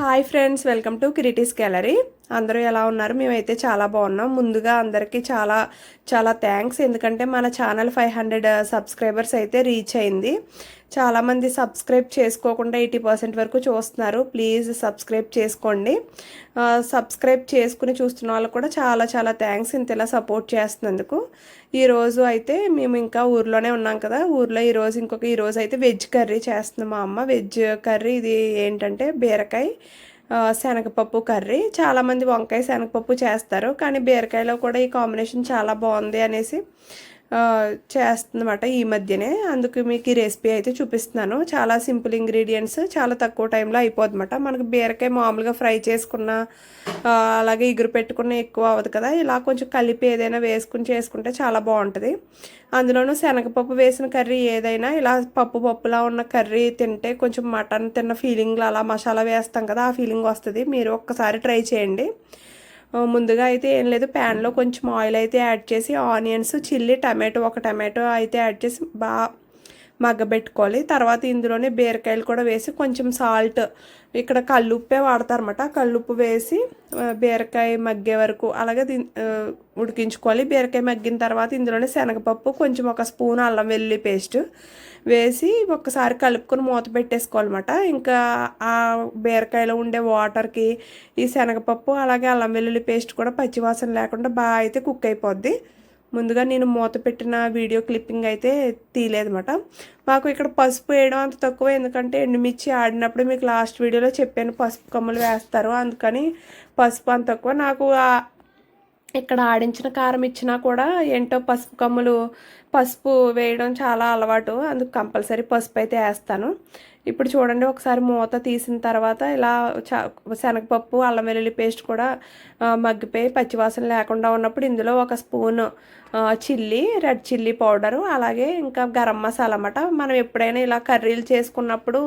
Hi friends welcome to Kritis gallery. అందరూ ఎలా ఉన్నారు? మేమైతే చాలా బాగున్నాం. ముందుగా అందరికీ చాలా చాలా థ్యాంక్స్ ఎందుకంటే మన ఛానల్ ఫైవ్ హండ్రెడ్ సబ్స్క్రైబర్స్ అయితే రీచ్ అయింది. చాలామంది సబ్స్క్రైబ్ చేసుకోకుండా ఎయిటీ పర్సెంట్ వరకు చూస్తున్నారు. ప్లీజ్ సబ్స్క్రైబ్ చేసుకోండి. సబ్స్క్రైబ్ చేసుకుని చూస్తున్న వాళ్ళు కూడా చాలా చాలా థ్యాంక్స్ ఇంత ఇలా సపోర్ట్ చేస్తున్నందుకు ఈరోజు అయితే మేము ఇంకా ఊర్లోనే ఉన్నాం కదా. ఊర్లో ఈరోజు ఇంకొక ఈరోజు అయితే వెజ్ కర్రీ చేస్తుంది మా అమ్మ. వెజ్ కర్రీ ఇది ఏంటంటే బీరకాయ. శనగపప్పు కర్రీ. చాలామంది వంకాయ శనగపప్పు చేస్తారు కానీ బీరకాయలో కూడా ఈ కాంబినేషన్ చాలా బాగుంది అనేసి చేస్తుందన్నమాట ఈ మధ్యనే. అందుకు మీకు ఈ రెసిపీ అయితే చూపిస్తున్నాను. చాలా సింపుల్ ఇంగ్రీడియంట్స్ చాలా తక్కువ టైంలో అయిపోద్దన్నమాట మనకు బీరకాయ మామూలుగా ఫ్రై చేసుకున్న అలాగే ఎగురు పెట్టుకున్న ఎక్కువ అవ్వదు కదా. ఇలా కొంచెం కలిపి ఏదైనా వేసుకుని చేసుకుంటే చాలా బాగుంటుంది. అందులోనూ శనగపప్పు వేసిన కర్రీ ఏదైనా ఇలా పప్పు పప్పులా ఉన్న కర్రీ తింటే కొంచెం మటన్ తిన్న ఫీలింగ్లో అలా మసాలా వేస్తాం కదా ఆ ఫీలింగ్ వస్తుంది. మీరు ఒక్కసారి ట్రై చేయండి. ముందుగా అయితే ఏం లేదు ప్యాన్లో కొంచెం ఆయిల్ అయితే యాడ్ చేసి ఆనియన్స్ చిల్లీ టమాటో ఒక టమాటో అయితే యాడ్ చేసి బాగా మగ్గబెట్టుకోవాలి. తర్వాత ఇందులోనే బీరకాయలు కూడా వేసి కొంచెం సాల్ట్ ఇక్కడ కళ్ళుప్పే వాడతారన్నమాట. కల్లుప్పు వేసి బీరకాయ మగ్గే వరకు అలాగే ఉడికించుకోవాలి. బీరకాయ మగ్గిన తర్వాత ఇందులోనే శనగపప్పు కొంచెం ఒక స్పూన్ అల్లం వెల్లుల్లి పేస్ట్ వేసి ఒక్కసారి కలుపుకొని మూత పెట్టేసుకోవాలన్నమాట. ఇంకా ఆ బీరకాయలో ఉండే వాటర్కి ఈ శనగపప్పు అలాగే అల్లం వెల్లుల్లి పేస్ట్ కూడా పచ్చివాసన లేకుండా బాగా అయితే కుక్ అయిపోద్ది. ముందుగా నేను మూత పెట్టిన వీడియో క్లిప్పింగ్ అయితే తీయలేదన్నమాట. మాకు ఇక్కడ పసుపు వేయడం అంత తక్కువ ఎందుకంటే ఎండుమిర్చి ఆడినప్పుడు మీకు లాస్ట్ వీడియోలో చెప్పాను పసుపు కమ్మలు వేస్తారు అందుకని పసుపు అంత తక్కువ. నాకు ఇక్కడ ఆడించిన కారం ఇచ్చినా కూడా ఏంటో పసుపు కమ్ములు పసుపు వేయడం చాలా అలవాటు అందుకు కంపల్సరీ పసుపు అయితే వేస్తాను. ఇప్పుడు చూడండి ఒకసారి మూత తీసిన తర్వాత ఇలా చ శనగపప్పు అల్లం వెల్లుల్లి పేస్ట్ కూడా మగ్గిపోయి పచ్చివాసన లేకుండా ఉన్నప్పుడు ఇందులో ఒక spoon chilli red chilli powder అలాగే ఇంకా గరం మసాలా అన్నమాట. మనం ఎప్పుడైనా ఇలా కర్రీలు చేసుకున్నప్పుడు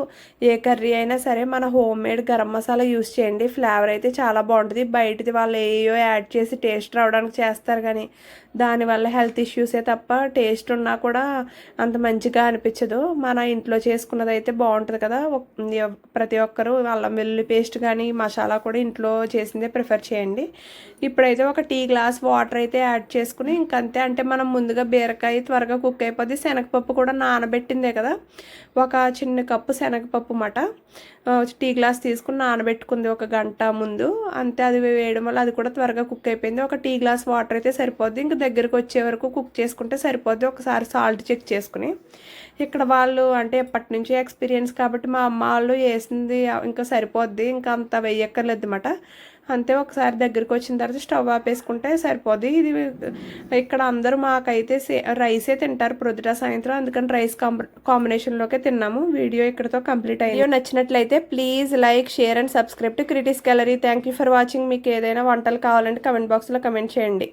ఏ కర్రీ అయినా సరే మన home made garam masala use చేయండి. ఫ్లేవర్ అయితే చాలా బాగుంటుంది. బయటది వాళ్ళు ఏయో యాడ్ చేసి టేస్ట్ రావడానికి చేస్తారు కానీ దానివల్ల హెల్త్ ఇష్యూసే తప్ప టేస్ట్ ఉన్నా కూడా అంత మంచిగా అనిపించదు. మన ఇంట్లో చేసుకున్నది అయితే బాగుంటుంది కదా. ప్రతి ఒక్కరూ అల్లం వెల్లుల్లి పేస్ట్ కానీ మసాలా కూడా ఇంట్లో చేసిందే ప్రిఫర్ చేయండి. ఇప్పుడైతే ఒక టీ గ్లాస్ వాటర్ అయితే యాడ్ చేసుకుని ఇంకంతే. అంటే మనం ముందుగా బీరకాయ త్వరగా కుక్ అయిపోద్ది. శనగపప్పు కూడా నానబెట్టిందే కదా. ఒక చిన్న కప్పు శనగపప్పు మాట. టీ గ్లాస్ తీసుకుని నానబెట్టుకుంది ఒక గంట ముందు. అంతే అది వేయడం వల్ల అది కూడా త్వరగా కుక్ అయిపోయింది. ఒక టీ గ్లాస్ వాటర్ అయితే సరిపోద్ది. ఇంక దగ్గరకు వచ్చే వరకు కుక్ చేసుకుంటే సరిపోద్ది. ఒకసారి సాల్ట్ చెక్ చేసుకుని. ఇక్కడ వాళ్ళు అంటే ఎప్పటి నుంచి ఎక్స్పీరియన్స్ కాబట్టి మా అమ్మ వాళ్ళు వేసింది ఇంకా సరిపోద్ది ఇంకా అంత వేయక్కర్లేదు అనమాట అంతే ఒకసారి దగ్గరికి వచ్చిన తర్వాత స్టవ్ ఆపేసుకుంటే సరిపోద్ది. ఇది ఇక్కడ అందరూ మాకైతే సే- రైసే తింటారు ప్రొద్దుట సాయంత్రం. అందుకని రైస్ కాంబ కాంబినేషన్లోకే తిన్నాము. వీడియో ఇక్కడతో కంప్లీట్ అయ్యింది నచ్చినట్లయితే please like share and subscribe to Kritis gallery. Thank you for watching. మీకు ఏదైనా వంటలు కావాలంటే కమెంట్ బాక్స్లో కమెంట్ చేయండి.